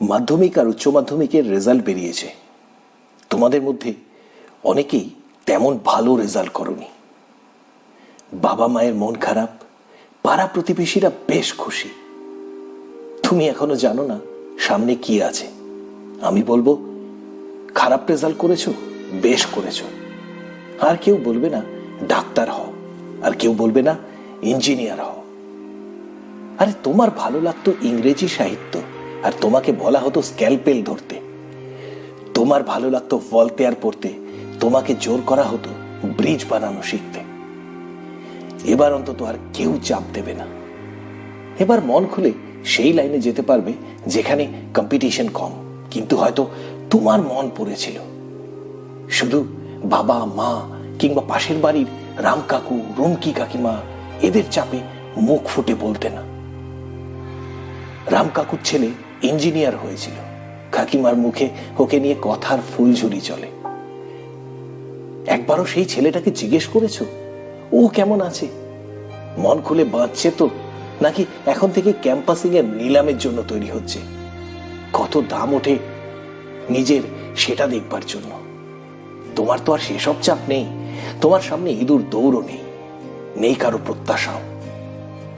মাধ্যমিক আর উচ্চ মাধ্যমিকের রেজাল্ট বেরিয়েছে। তোমাদের মধ্যে অনেকেই তেমন ভালো রেজাল্ট করনি। বাবা মায়ের মন খারাপ, পাড়া প্রতিবেশীরা বেশ খুশি। তুমি এখনও জানো না সামনে কি আছে। আমি বলব, খারাপ রেজাল্ট করেছ, বেশ করেছ। আর কেউ বলবে না ডাক্তার হও, আর কেউ বলবে না ইঞ্জিনিয়ার হও। আরে তোমার ভালো লাগতো ইংরেজি সাহিত্য। আর তোমাকে বলা হতো স্ক্যালপেল ধরতে। তোমার ভালো লাগতো ভলতেয়ার পড়তে তোমাকে জোর করা হতো ব্রিজ বানানো শিখতে। এবার অন্তত আর কেউ চাপ দেবে না। এবার মন খুলে সেই লাইনে যেতে পারবে যেখানে কম্পিটিশন কম। কিন্তু হয়তো তোমার মন পড়েছিল। শুধু বাবা, মা কিংবা পাশের বাড়ির রাম কাকু রুমকি কাকিমা এদের চাপে মুখ ফুটে বলতে না। রাম কাকুর ছেলে ইঞ্জিনিয়ার হয়েছিল। কাকিমার মুখে ওকে নিয়ে কথার ফুলঝুরি চলে। একবারও সেই ছেলেটাকে জিজ্ঞেস করেছ? ও কেমন আছে? মন খুলে বাঁচছে তো? নাকি এখন থেকে ক্যাম্পাসিং এর নিলামের জন্য তৈরি হচ্ছে? কত দাম ওঠে নিজের সেটা দেখবার জন্য। তোমার তো আর সেসব চাপ নেই। তোমার সামনে ইঁদুর দৌড়ও নেই। নেই কারও প্রত্যাশাও।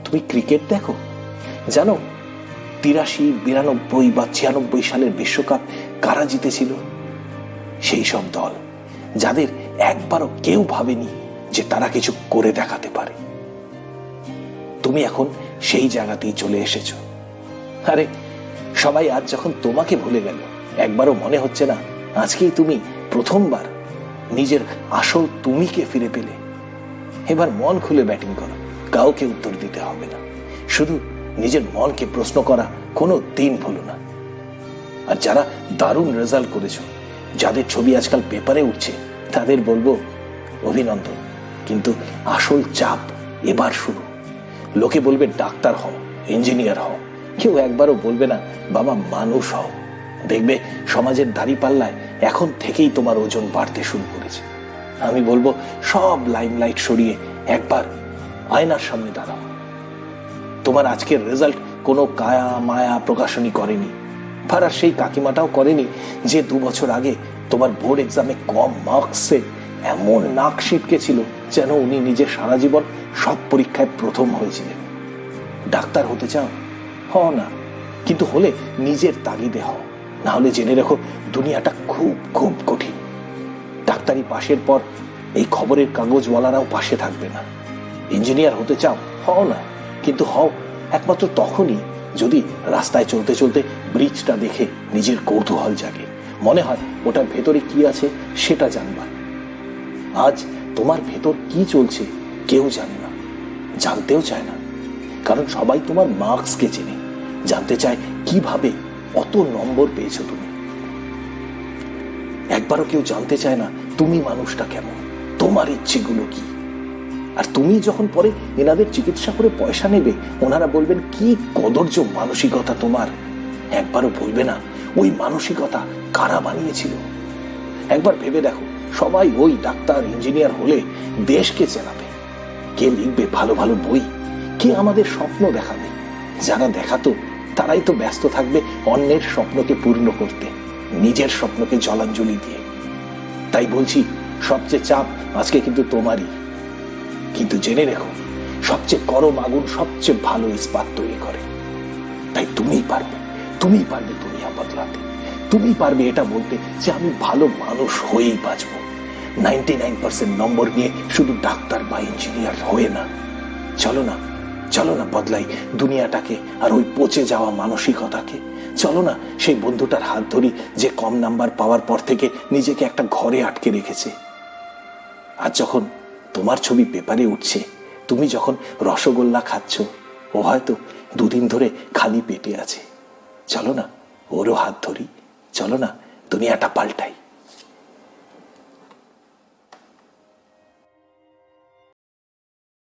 তুমি ক্রিকেট দেখো? জানো তিরাশি, বিরানব্বই বা ছিয়ানব্বই সালের বিশ্বকাপ কারা জিতেছিল? সেই সব দল, যাদের একবারও কেউ ভাবেনি যে তারা কিছু করে দেখাতে পারে। তুমি এখন সেই জায়গাতেই চলে এসেছ। আরে, সবাই আজ যখন তোমাকে ভুলে গেল, একবারও মনে হচ্ছে না আজকেই তুমি প্রথমবার নিজের আসল তুমিকে ফিরে পেলে। এবার মন খুলে ব্যাটিং করো, কাউকে উত্তর দিতে হবে না। শুধু নিজের মনকে প্রশ্ন করা কোনো দিন ভুলো না। আর যারা দারুণ রেজাল্ট করেছ, যাদের ছবি আজকাল পেপারে উঠছে, তাদের বলব, অভিনন্দন। কিন্তু আসল চাপ এবার শুরু। লোকে বলবে, ডাক্তার হও ইঞ্জিনিয়ার হও। কেউ একবারও বলবে না, বাবা, মানুষ হও। দেখবে, সমাজের দাড়ি পাল্লায় এখন থেকেই তোমার ওজন বাড়তে শুরু করেছে। আমি বলব, সব লাইমলাইট সরিয়ে একবার আয়নার সামনে দাঁড়াও। তোমার আজকের রেজাল্ট কোনো কায়া মায়া প্রকাশনী করেনি। পাড়ার সেই কাকিমাটাও করেনি যে দু বছর আগে তোমার বোর্ড এক্সামে কম মার্কসে এমন নাক ছিল যেন উনি নিজের সারা জীবন সব পরীক্ষায় প্রথম হয়েছিলেন। ডাক্তার হতে চাও? হও না। কিন্তু হলে নিজের তাগিদে হও। না হলে জেনে রেখো দুনিয়াটা খুব খুব কঠিন। ডাক্তারি পাশের পর এই খবরের কাগজওয়ালারাও পাশে থাকবে না। ইঞ্জিনিয়ার হতে চাও? হও না। কিন্তু হও, একমাত্র তখনই যদি রাস্তায় চলতে চলতে ব্রিজটা দেখে নিজের কৌতূহল জাগে। মনে হয় ওটার ভেতরে কি আছে সেটা জানবার। আজ তোমার ভেতর কি চলছে কেউ জানে না। জানতেও চায় না। কারণ সবাই তোমার মার্কসকে চেনে। জানতে চায় কীভাবে অত নম্বর পেয়েছ তুমি। একবারও কেউ জানতে চায় না তুমি মানুষটা কেমন, তোমার ইচ্ছেগুলো কি। আর তুমি যখন পরে এনাদের চিকিৎসা করে পয়সা নেবে, ওনারা বলবেন, কি কদর্য মানসিকতা তোমার? একবারও বলবে না। ওই মানসিকতা কারা বানিয়েছিল? একবার ভেবে দেখো, সবাই ওই ডাক্তার, ইঞ্জিনিয়ার হলে দেশকে চেনাবে। কে লিখবে ভালো ভালো বই? কে আমাদের স্বপ্ন দেখাবে? যারা দেখাতো, তারাই তো ব্যস্ত থাকবে অন্যের স্বপ্নকে পূর্ণ করতে, নিজের স্বপ্নকে জলাঞ্জলি দিয়ে। তাই বলছি, সবচেয়ে চাপ আজকে কিন্তু তোমারই। কিন্তু জেনে রেখো, সবচেয়ে গরম আগুন সবচেয়ে ভালো ইস্পাত তৈরি করে। তাই তুমিই পারবে তুমিই পারবে দুনিয়া বদলাতে। তুমি পারবে এটা বলতে যে আমি ভালো মানুষ হয়েই বাঁচব। নাইনটি নাইন পার্সেন্ট নম্বর নিয়ে শুধু ডাক্তার বা ইঞ্জিনিয়ার হয়ে না। চলো না চলো না বদলাই দুনিয়াটাকে আর ওই পচে যাওয়া মানসিকতাকে। চলো না সেই বন্ধুটার হাত ধরি যে কম নাম্বার পাওয়ার পর থেকে নিজেকে একটা ঘরে আটকে রেখেছে। আর যখন তোমার ছবি পেপারে উঠছে। তুমি যখন রসগোল্লা খাচ্ছ, ও হয়তো দুদিন ধরে খালি পেটে আছে। চলো না, ওরও হাত ধরি। চলো না, দুনিয়াটা পাল্টাই।